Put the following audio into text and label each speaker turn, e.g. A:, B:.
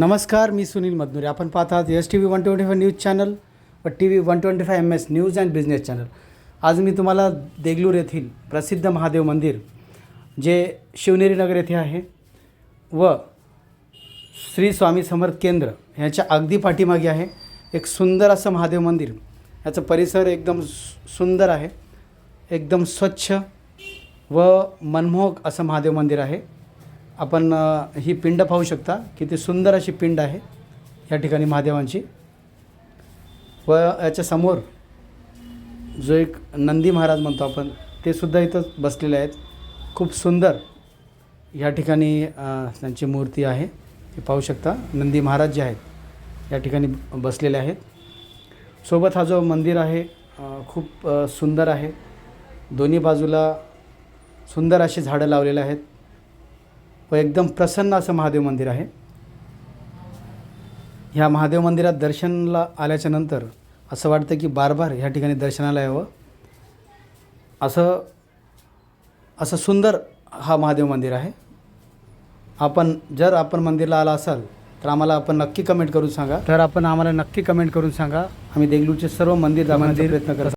A: नमस्कार मी सुनील मदनुरे. आपण पाहतात S T V one twenty five news channel व T V one twenty five M S news and business channel. आज मी तुम्हाला देगलूर येथील प्रसिद्ध महादेव मंदिर जे शिवनेरी नगर येथे आहे व श्री स्वामी समर्थ केंद्र ह्याच्या अगदी पाठीमागे आहे एक सुंदर असं महादेव मंदिर. ह्याचं परिसर एकदम सुंदर आहे एकदम स्वच्छ व मनमोहक असं महादेव मंदिर आहे. आपण ही पिंड पाहू शकता किती सुंदर अशी पिंड आहे या ठिकाणी महादेवांची. व याच्या समोर जो एक नंदी महाराज म्हणतो आपण ते सुद्धा इथं बसलेले आहेत. खूप सुंदर या ठिकाणी त्यांची मूर्ती आहे. ते पाहू शकता नंदी महाराज जे आहेत या ठिकाणी बसलेले आहेत. सोबत हा जो मंदिर आहे खूप सुंदर आहे. दोन्ही बाजूला सुंदर अशी झाडं लावलेली आहेत. व एकदम प्रसन्न असं महादेव मंदिर आहे. ह्या महादेव मंदिरात दर्शनला आल्याच्यानंतर असं वाटतं की बार बार ह्या ठिकाणी दर्शनाला यावं. असं असं सुंदर हा महादेव मंदिर आहे. आपण जर आपण मंदिरला आला असाल तर आम्हाला आपण नक्की कमेंट करून सांगा. तर आपण आम्हाला नक्की कमेंट करून सांगा आम्ही देगलूरचे सर्व मंदिर दाखवण्याचा प्रयत्न करत